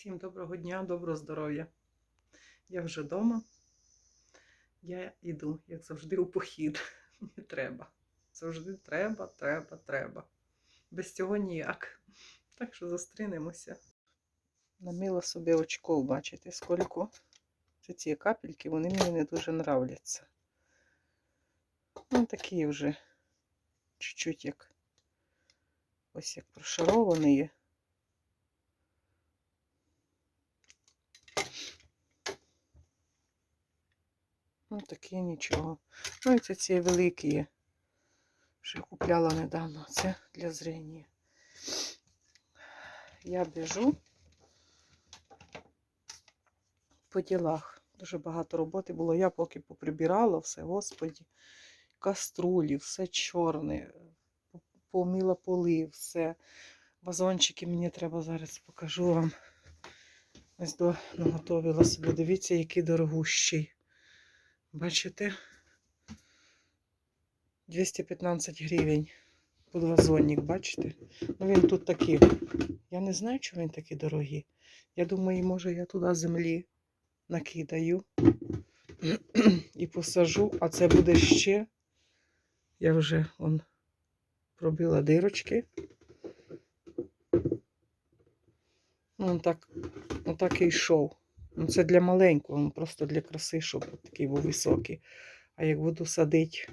Всім доброго дня, доброго здоров'я. Я вже вдома. Я йду, як завжди, у похід. Мені треба. Завжди треба, треба, треба. Без цього ніяк. Так що зустрінемося. Намила собі очков, бачите, скільки. Це ці капельки, вони мені не дуже нравляться. Ну, такі вже чуть-чуть як ось як прошаровані. Ну, такі нічого. Ну, і це ці великі, є, що купляла недавно. Це для зрення. Я біжу по ділах. Дуже багато роботи було. Я поки поприбирала все, господі, каструлі, все чорне, помила поли, все. Вазончики мені треба зараз покажу вам. Ось до наготовила собі. Дивіться, який дорогущий. Бачите? 215 гривень. Під вазонник, бачите? Ну він тут такий. Я не знаю, чому він такий дорогий. Я думаю, може я туди землі накидаю і посажу, а це буде ще. Я вже он пробила дирочки. Ну, он так, отак і йшов. Ну, це для маленького, ну, просто для краси, щоб такий був високий. А як буду садити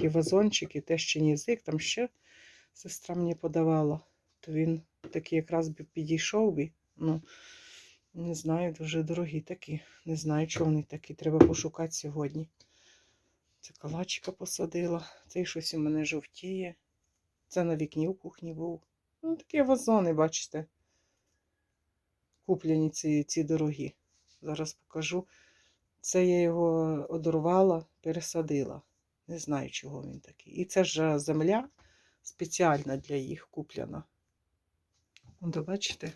ті вазончики, те ще не язик, там ще сестра мені подавала, то він такий якраз би підійшов би. Ну, не знаю, дуже дорогі такі. Не знаю, чого вони такі. Треба пошукати сьогодні. Це калачика посадила. Цей щось у мене жовтіє. Це на вікні в кухні був. Ну, такі вазони, бачите. Куплені ці, ці дорогі. Зараз покажу. Це я його одорвала, пересадила. Не знаю, чого він такий. І це ж земля спеціальна для їх куплена. От, бачите?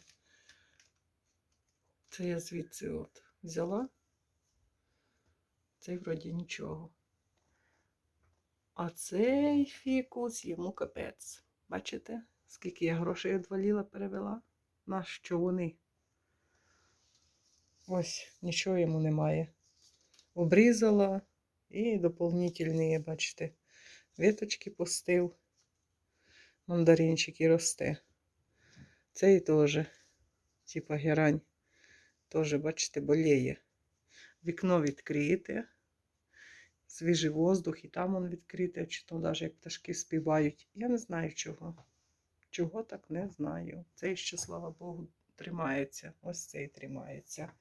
Це я звідси от взяла. Цей вроді нічого. А цей фікус йому капець. Бачите, скільки я грошей одваліла, перевела? На що вони? Ось, нічого йому немає. Обрізала і доповнительні, бачите, віточки пустив. Мандаринчик і росте. Цей теж, типа герань, теж, бачите, боліє. Вікно відкрите, свіжий воздух, і там он відкрите, чи то навіть як пташки співають. Я не знаю чого. Чого так не знаю. Цей ще, слава Богу, тримається. Ось цей тримається.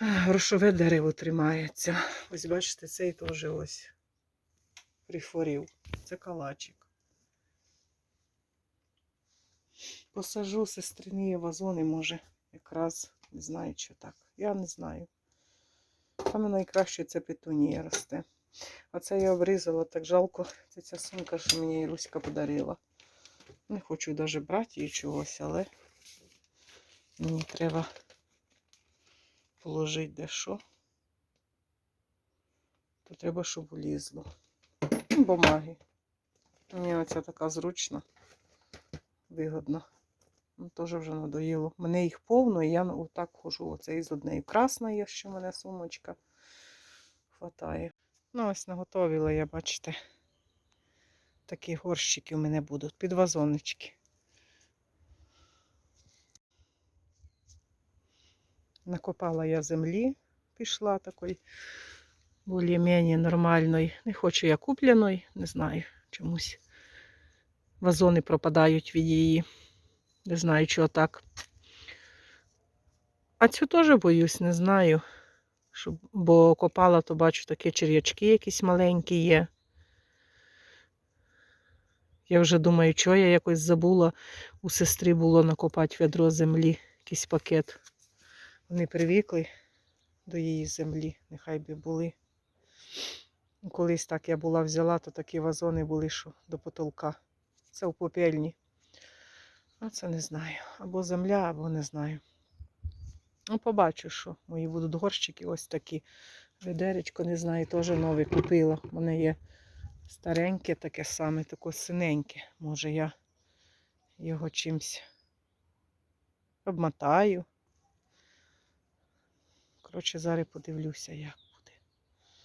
Грошове дерево тримається. Ось бачите, цей теж ось прихворів. Це калачик. Посажу сестрині вазони, може, якраз не знаю, що так. Я не знаю. Саме найкраще це петунія росте. А це я обрізала так жалко. Це ця сумка, що мені Руська подарила. Не хочу навіть брати її чогось, але мені треба положити дещо. То треба, щоб влізло. Бумаги. Мені оця така зручна, вигодна. Ну, Теж вже надоїло. Мене їх повно, і я отак хожу. Оце із однією. Красна є, що в мене сумочка хватає. Ну, ось наготовила я, бачите. Такі горщики у мене будуть, під вазоночки. Накопала я землі, пішла такої більш-менш нормальної. Не хочу я купляної, не знаю, чомусь вазони пропадають від її. Не знаю, чого так. А цю теж боюсь, не знаю. Щоб, бо копала, то бачу такі черв'ячки якісь маленькі є. Я вже думаю, що я якось забула. У сестри було накопати відро землі, якийсь пакет. Вони привикли до її землі, нехай би були. Колись так я була взяла, то такі вазони були, що до потолка. Це у попельні. А це не знаю. Або земля, або не знаю. Ну, побачу, що мої будуть горщики ось такі. Ведеречко, не знаю, теж нове купила. У мене є стареньке, таке саме, таке синеньке. Може я його чимсь обмотаю. Коротше, зараз подивлюся, як буде.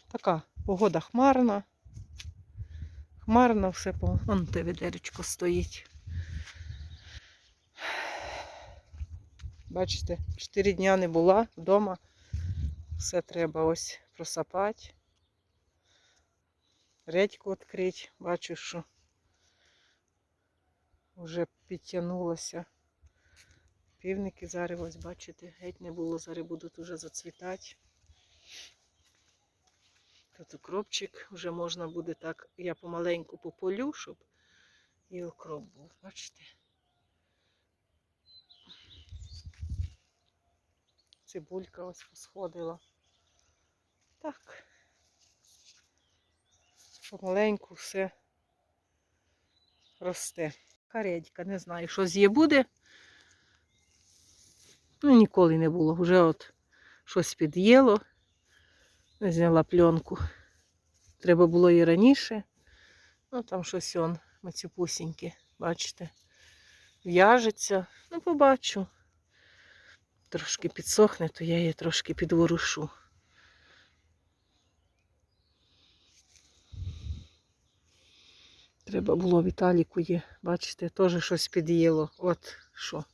Така погода хмарна. Хмарно все по. Вон те відеречко стоїть. Бачите, 4 дня не була вдома. Все треба ось просапати. Редьку відкрити. Бачу, що вже підтягнулося. Півники зараз ось, бачите, геть не було, зараз будуть уже зацвітати. Тут укропчик вже можна буде так, я помаленьку пополю, щоб і укроп був, бачите? Цибулька ось посходила. Так. Помаленьку все росте. Каредька, не знаю, що з буде. Ну, ніколи не було. Вже от щось під'їло. Зняла пленку. Треба було і раніше. Ну, там щось он, мацюпусіньке, бачите, в'яжеться. Ну, побачу. Трошки підсохне, то я її трошки підворушу. Треба було Віталіку є, бачите, теж щось під'їло. От що.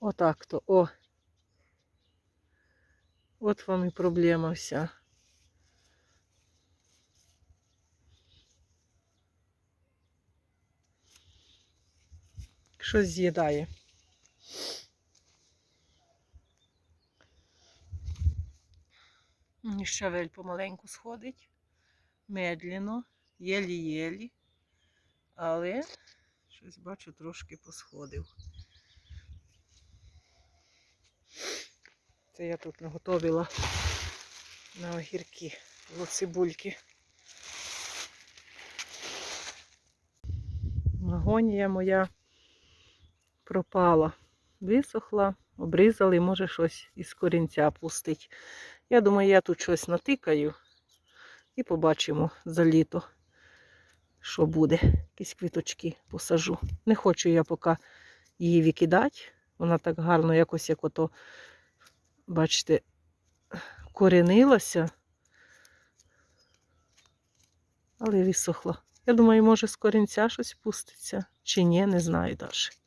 Отак то. О. От вам і проблема вся. Щось з'їдає. Щавель помаленьку сходить. Медленно, єлі-єлі. Але щось бачу, трошки посходив. Це я тут наготовила на огірки, цибульки. Агонія моя пропала. Висохла, обрізали, може щось із корінця пустить. Я думаю, я тут щось натикаю і побачимо за літо, що буде. Якісь квіточки посажу. Не хочу я поки її викидати. Вона так гарно якось як ото, бачите, коренилася, але висохла. Я думаю, може з корінця щось пуститься, чи ні, не знаю навіть.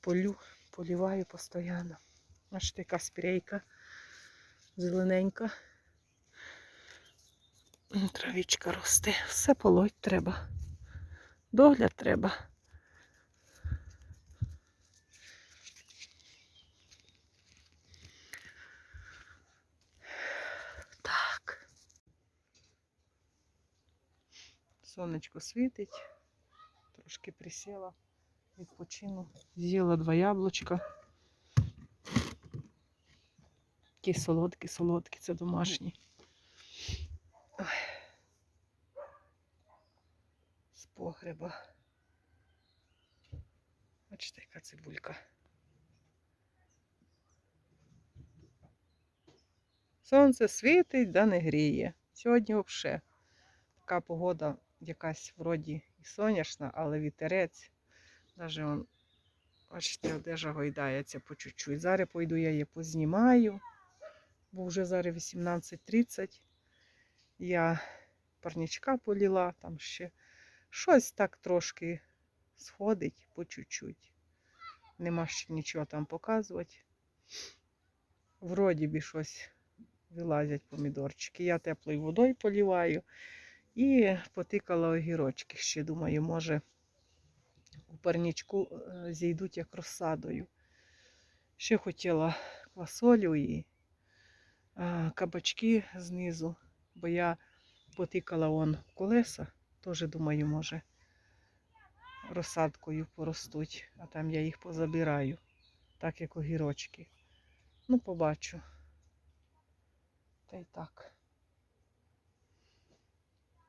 Полю, поліваю постійно. Аж така спірейка зелененька. Травічка росте. Все полоть треба. Догляд треба. Сонечко світить. Трошки присіла, відпочину. З'їла два яблучка. Такі солодкі, солодкі, це домашні. З погреба. Бачите, яка цибулька. Сонце світить, да не гріє. Сьогодні взагалі така погода якась вроді і сонячна, але вітерець. Навіть он, бачите, одежа гойдається по чуть-чуть. Зараз пойду я її познімаю, бо вже зараз 18.30. Я парничка поліла, там ще щось так трошки сходить по чуть-чуть. Нема ще нічого там показувати. Вроді би щось вилазять помідорчики. Я теплою водою поліваю і потикала огірочки. Ще думаю, може у парничку е, зійдуть як розсадою. Ще хотіла квасолю і кабачки знизу, бо я потикала он колеса, теж думаю, може розсадкою поростуть, а там я їх позабираю, так як огірочки. Ну, побачу. Та й так.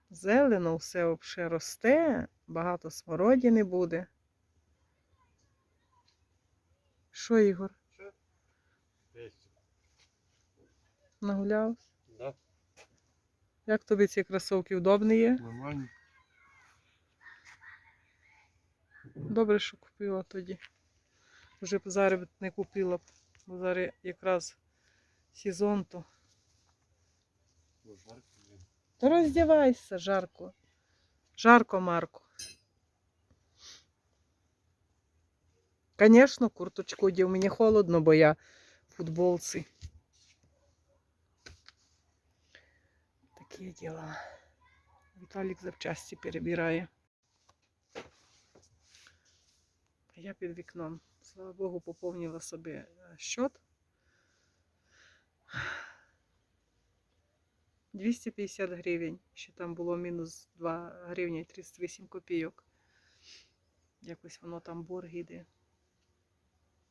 Зелено все взагалі росте, багато смородини буде. Що, Ігор, Десять. нагулявся? Да, Як тобі ці кросовки удобні є? нормально. Добре, що купила тоді. Вже б зараз не купила б, бо зараз якраз сезон то. Жарко, блін. Та роздівайся, жарко. Жарко, Марко. Конечно, курточку одів. Мені холодно, бо я футболці. Такі діла. Віталік запчасті перебирає. А я під вікном. Слава Богу, поповнила собі е, 250 гривень. Ще там було мінус 2 гривні 38 копійок. Якось воно там борг іде.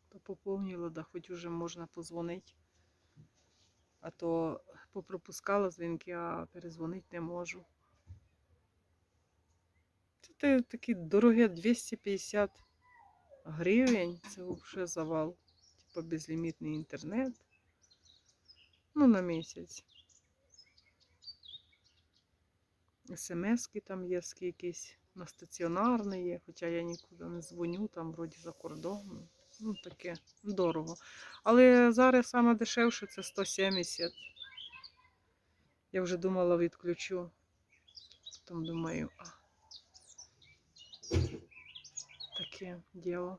То поповнило, да, хоч уже можна позвонити. А то попропускала дзвінки, а перезвонити не можу. Це такі дорогі 250 гривень. Це взагалі завал. Типа безлімітний інтернет. Ну, на місяць. СМСки там є скількись, на стаціонарний є, хоча я нікуди не дзвоню, там вроді за кордоном. Ну, таке дорого. Але зараз саме дешевше це 170. Я вже думала відключу. Потім думаю, а таке діло.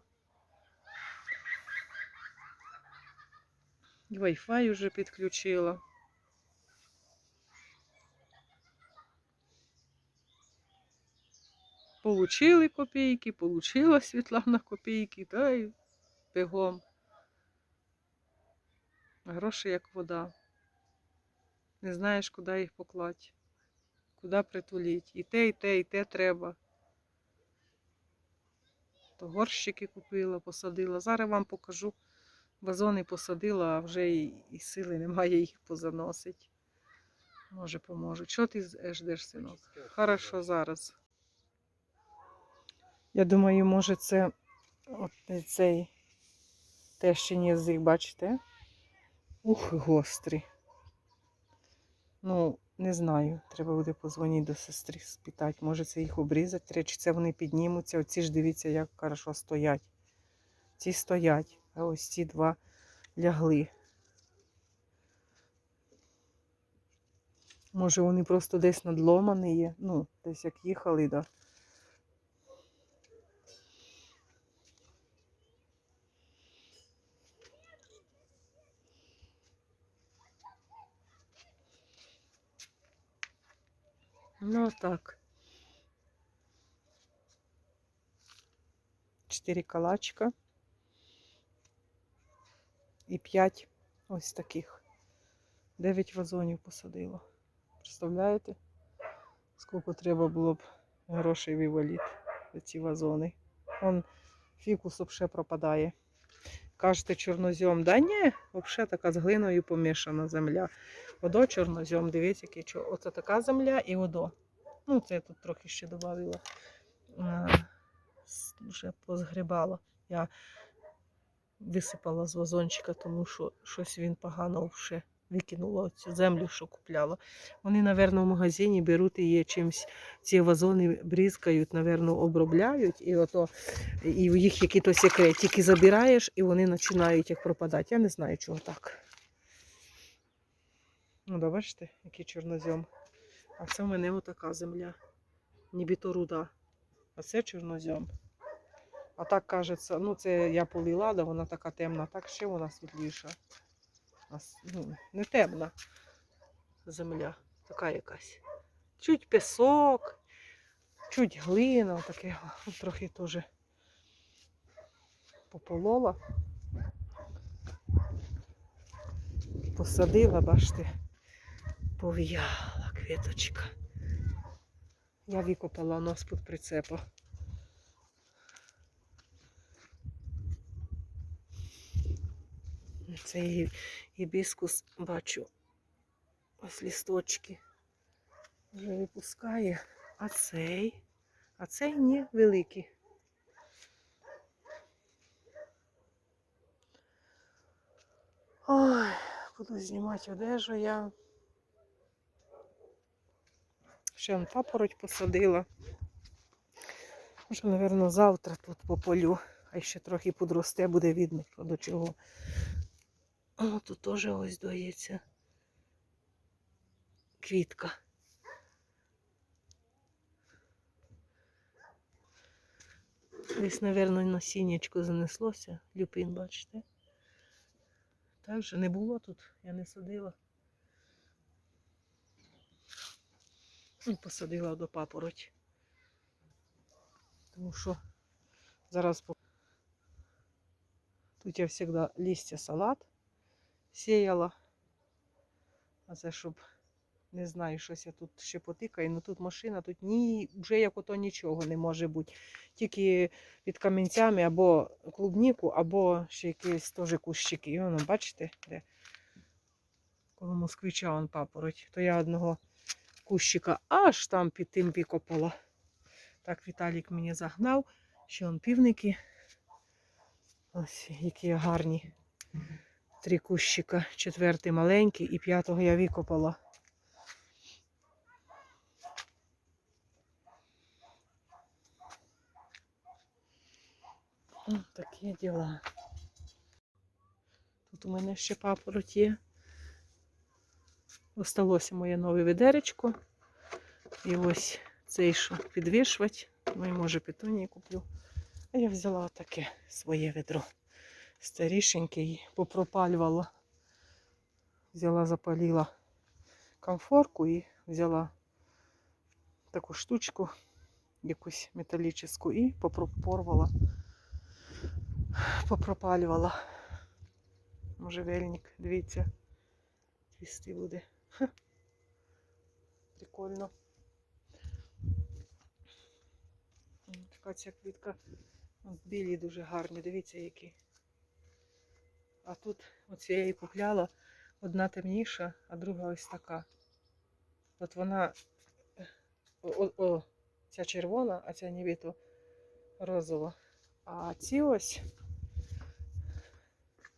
Wi-Fi вже підключила. Получили копійки, получила Світлана копійки, та й бігом. Гроші як вода. Не знаєш, куди їх поклати, куди притулити. І те, і те, і те треба. То горщики купила, посадила. Зараз вам покажу. Вазони посадила, а вже і, і сили немає їх позаносити. Може, поможуть. Що ти ждеш, синок? Хорошо зараз. Я думаю, може це от цей тещин язик, бачите? Ух, гострий. Ну, не знаю. Треба буде позвонити до сестри, спитати. Може це їх обрізати, чи це вони піднімуться. Оці ж дивіться, як хорошо стоять. Ці стоять, а ось ці два лягли. Може, вони просто десь надломані є. Ну, десь як їхали, да. Ну, так. Чотири калачка. І п'ять ось таких. Дев'ять вазонів посадила. Представляєте? Скільки треба було б грошей вивалити за ці вазони. Он фікус взагалі пропадає. Кажете, чорнозьом. Да ні, взагалі така з глиною помішана земля. Одо чорнозьом, дивіться, який чор... Оце така земля і водо. Ну, це я тут трохи ще додавила. Вже позгрібала. Я висипала з вазончика, тому що щось він погано вже викинула цю землю, що купляла. Вони, напевно, в магазині беруть є чимось. Ці вазони бризкають, напевно, обробляють, і ото і в їх якийсь секрет. Тільки забираєш, і вони починають як пропадати. Я не знаю, чого так. Ну, да, бачите, який чорнозем. А це в мене отака земля. Нібито руда. А це чорнозем. А так кажеться, ну це я полила, да вона така темна, так ще вона світліша. А Ну, не темна земля, така якась. Чуть пісок, чуть глина, таке трохи теж пополола. Посадила, бачите, пов'яла квіточка. Я викопала нос під прицепа. Це гібіскус бачу. Ось лісточки вже випускає. А цей? А цей ні, великий. Ой, буду знімати одежу я. Ще он папороть посадила. Може, напевно, завтра тут по полю, а ще трохи подросте, буде видно, до чого. О, тут теж ось доїться. Квітка. Десь, напевно, насіннячко занеслося. Люпин, бачите? Так же не було тут, я не садила. Ну, Посадила до папороть. Тому що зараз тут я завжди листя салат сіяла. А це щоб не знаю, щось я тут ще потикаю. Ну тут машина, тут ні, вже як ото нічого не може бути. Тільки під камінцями або клубніку, або ще якісь теж кущики. І воно, бачите, де коло москвича он папороть. То я одного кущика аж там під тим викопала. Так Віталік мені загнав. Ще он півники. Ось які гарні. Три кущика. Четвертий маленький і п'ятого я викопала. О, такі діла. Тут у мене ще папороть є. Осталося моє нове ведеречко. І ось цей, що підвішувати. Ну може петунії куплю. А я взяла таке своє ведро. Старішеньке і попропалювала. Взяла, запалила комфорку і взяла таку штучку, якусь металічну, і попропорвала, попропалювала. Можжевельник, дивіться, цвісти буде. Ха. Прикольно. Така ця квітка. Білі дуже гарні, дивіться які. А тут оці я купляла, одна темніша, а друга ось така. От вона о, о, ця червона, а ця нібито розова. А ці ось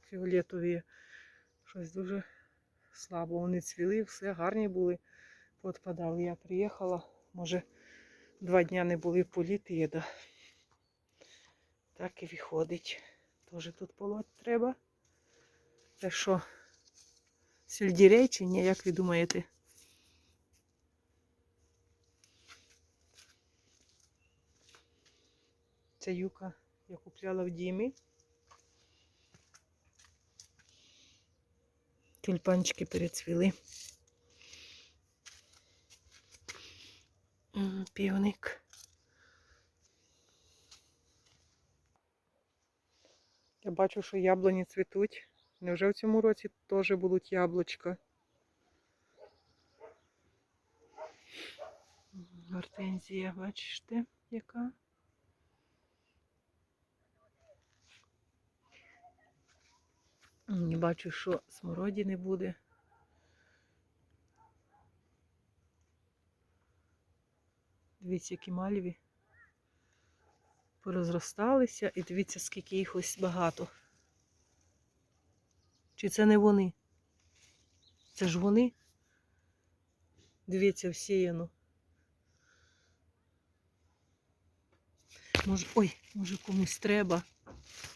фіолетові щось дуже слабо. Вони цвіли, все гарні були. Подпадав. Я приїхала, може, два дня не були в політи, да. Так і виходить. Тоже тут полоть треба. Це що, сельдірей чи ні, як ви думаєте? Це юка я купляла в Дімі. Тюльпанчики перецвіли. Півник. Я бачу, що яблуні цвітуть. Невже в цьому році теж будуть яблучка? Гортензія, бачите, яка? Не бачу, що смородини буде. Дивіться, які мальві порозросталися, і дивіться, скільки їх ось багато. Чи це не вони? Це ж вони? Дивіться, всіяно. Може, ой, може комусь треба.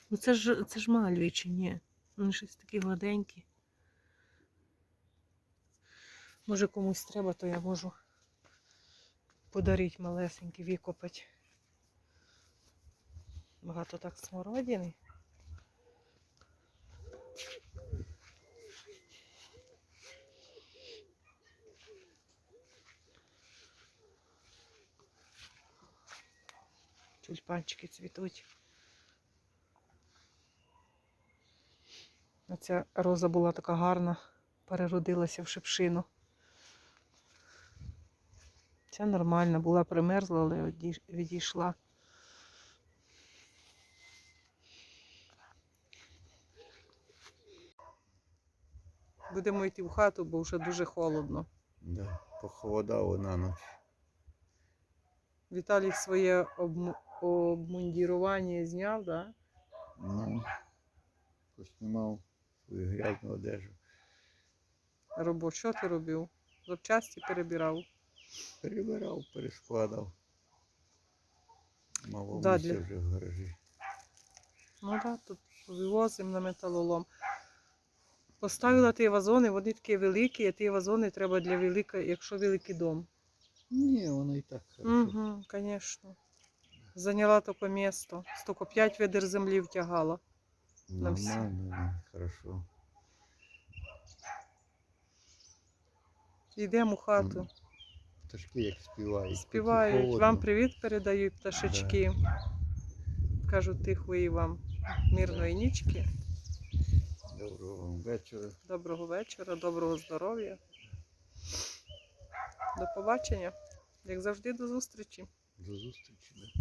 Ну це ж це ж мальві чи ні? Вони щось такі гладенькі. Може комусь треба, то я можу подарити малесенький, викопати. Багато так смородини. Тюльпанчики цвітуть. Ця роза була така гарна, переродилася в шипшину. Ця нормальна, була примерзла, але відійшла. Будемо йти в хату, бо вже дуже холодно. Да, похолодало на ніч. Віталій своє обму- обмундірування зняв, да? Ну, поснімав свою грязну одежу. Робо, що ти робив? Запчасті перебирав. Перебирав, перескладав. Мало Да, місця для- вже в гаражі. Ну так, да, тут вивозимо на металолом. Поставила ті вазони, вони такі великі, а ті вазони треба для великої, якщо великий дом. Ні, воно і так хорошо. Угу, звісно. Зайняла таке місто. Стільки 5 ведер землі втягала. на всі. Нормально, хорошо. Йдемо у хату. Пташки як співають. Співають. Вам привіт передають пташечки. Кажуть тихої вам мирної нічки. Доброго вечора. Доброго вечора, доброго здоров'я. До побачення. Як завжди, до зустрічі. До зустрічі.